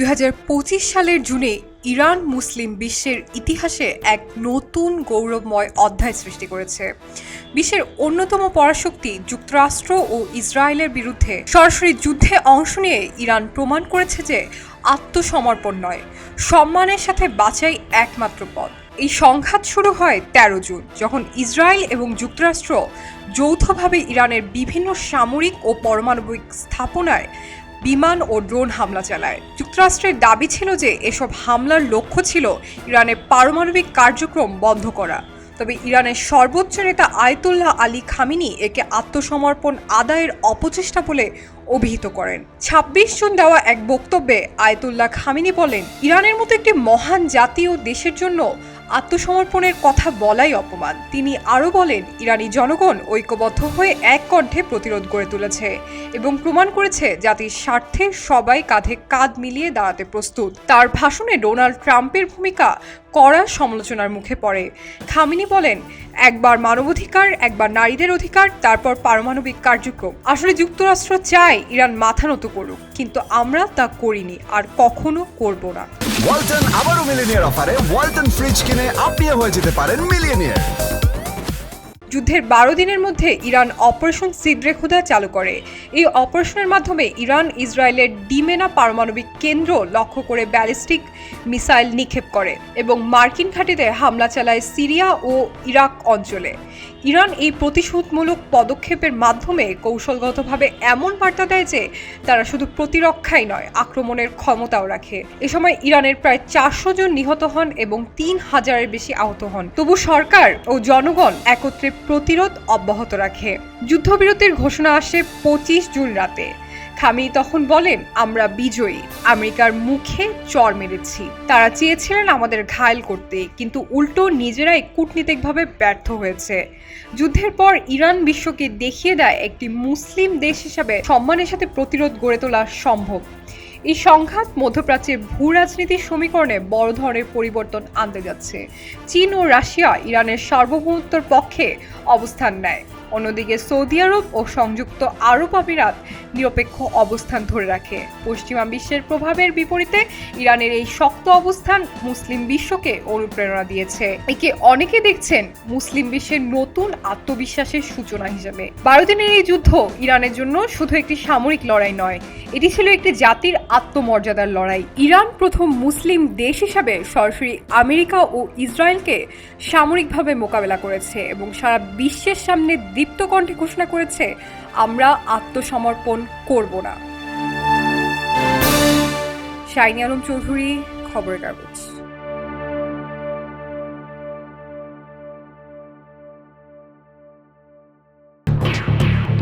দু হাজার পঁচিশ সালের জুনে ইরান মুসলিম বিশ্বের ইতিহাসে এক নতুন গৌরবময় অধ্যায় সৃষ্টি করেছে। বিশ্বের অন্যতম পরাশক্তি যুক্তরাষ্ট্র ও ইসরায়েলের বিরুদ্ধে সরাসরি যুদ্ধে অংশ নিয়ে ইরান প্রমাণ করেছে যে আত্মসমর্পণ নয়, সম্মানের সাথে বাঁচাই একমাত্র পথ। এই সংঘাত শুরু হয় তেরো জুন, যখন ইসরায়েল এবং যুক্তরাষ্ট্র যৌথভাবে ইরানের বিভিন্ন সামরিক ও পারমাণবিক স্থাপনায় বিমান ও ড্রোন হামলা চালায়। যুক্তরাষ্ট্রের দাবি ছিল যে এসব হামলার লক্ষ্য ছিল ইরানের পারমাণবিক কার্যক্রম বন্ধ করা। তবে ইরানের সর্বোচ্চ নেতা আয়তুল্লাহ আলী খামিনি একে আত্মসমর্পণ আদায়ের অপচেষ্টা বলে অভিহিত করেন। ছাব্বিশ জুন দেওয়া এক বক্তব্যে আয়তুল্লাহ খামিনি বলেন, ইরানের মতো একটি মহান জাতি ও দেশের জন্য আত্মসমর্পণের কথা বলাই অপমান। তিনি আরও বলেন, ইরানি জনগণ ঐক্যবদ্ধ হয়ে এক কণ্ঠে প্রতিরোধ গড়ে তুলেছে এবং প্রমাণ করেছে জাতির স্বার্থে সবাই কাঁধে কাঁধ মিলিয়ে দাঁড়াতে প্রস্তুত। তার ভাষণে ডোনাল্ড ট্রাম্পের ভূমিকা কড়া সমালোচনার মুখে পড়ে। খামিনি বলেন, একবার মানবাধিকার, একবার নারীদের অধিকার, তারপর পারমাণবিক কার্যক্রম। আসলে যুক্তরাষ্ট্র চায় ইরান মাথা নত করুক, কিন্তু আমরা তা করিনি আর কখনো করব না। ওয়ালটন আবারও মিলিনিয়ার অফারে ওয়ালটন ফ্রিজ কিনে আপনিও হয়ে যেতে পারেন মিলিয়নিয়ার। যুদ্ধের বারো দিনের মধ্যে ইরান অপারেশন সিদ্রে খুদা চালু করে। এই অপারেশনের মাধ্যমে ইরান, ইসরায়েলের ডিমেনা পারমাণবিক কেন্দ্র লক্ষ্য করে ব্যালিস্টিক মিসাইল নিক্ষেপ করে এবং মার্কিন ঘাঁটিতে হামলা চালায় সিরিয়া ও ইরাক অঞ্চলে। ইরান এই প্রতিশোধমূলক পদক্ষেপের মাধ্যমে কৌশলগতভাবে এমন বার্তা দেয় যে, তারা শুধু প্রতিরক্ষাই নয়, আক্রমণের ক্ষমতাও রাখে। এ সময় ইরানের প্রায় চারশো জন নিহত হন এবং তিন হাজারের বেশি আহত হন। তবু সরকার ও জনগণ একত্রে প্রতিরোধ অব্যাহত রাখে। যুদ্ধবিরতির ঘোষণা আসে পঁচিশ জুন রাতে। খামি তখন বলেন, আমরা বিজয়ী। আমেরিকার মুখে চর মেরেছি। তারা চেয়েছিলেন আমাদের ঘায়েল করতে, কিন্তু উল্টো নিজেরাই কূটনীতিকভাবে ব্যর্থ হয়েছে। যুদ্ধের পর ইরান বিশ্বকে দেখিয়ে দেয় একটি মুসলিম দেশ হিসাবে সম্মানের সাথে প্রতিরোধ গড়ে তোলা সম্ভব। এই সংঘাত মধ্যপ্রাচ্যের ভূ রাজনীতির সমীকরণে বড় ধরনের পরিবর্তন আনতে যাচ্ছে। চীন ও রাশিয়া ইরানের সার্বভৌমত্বর পক্ষে অবস্থান নেয়। অন্যদিকে সৌদি আরব ও সংযুক্ত আরব আমিরাত নিরপেক্ষ অবস্থান ধরে রাখে। পশ্চিমা বিশ্বের প্রভাবের বিপরীতে ইরানের এই শক্ত অবস্থান মুসলিম বিশ্বকে অনুপ্রেরণা দিয়েছে। একে অনেকে দেখছেন মুসলিম বিশ্বের নতুন আত্মবিশ্বাসের সূচনা হিসেবে। বারো দিনের এই যুদ্ধ ইরানের জন্য শুধু একটি সামরিক লড়াই নয়, এটি ছিল একটি জাতির আত্মমর্যাদার লড়াই। ইরান প্রথম মুসলিম দেশ হিসাবে সরাসরি আমেরিকা ও ইসরায়েলকে সামরিকভাবে মোকাবেলা করেছে এবং সারা বিশ্বের সামনে দীপ্ত কণ্ঠে ঘোষণা করেছে, আমরা আত্মসমর্পণ করব না। শাইনি আলম চৌধুরী, খবরের কাগজ।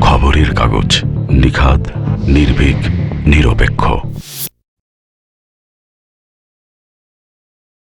খবরের কাগজ নিখাত নির্ভীক, নিরপেক্ষ।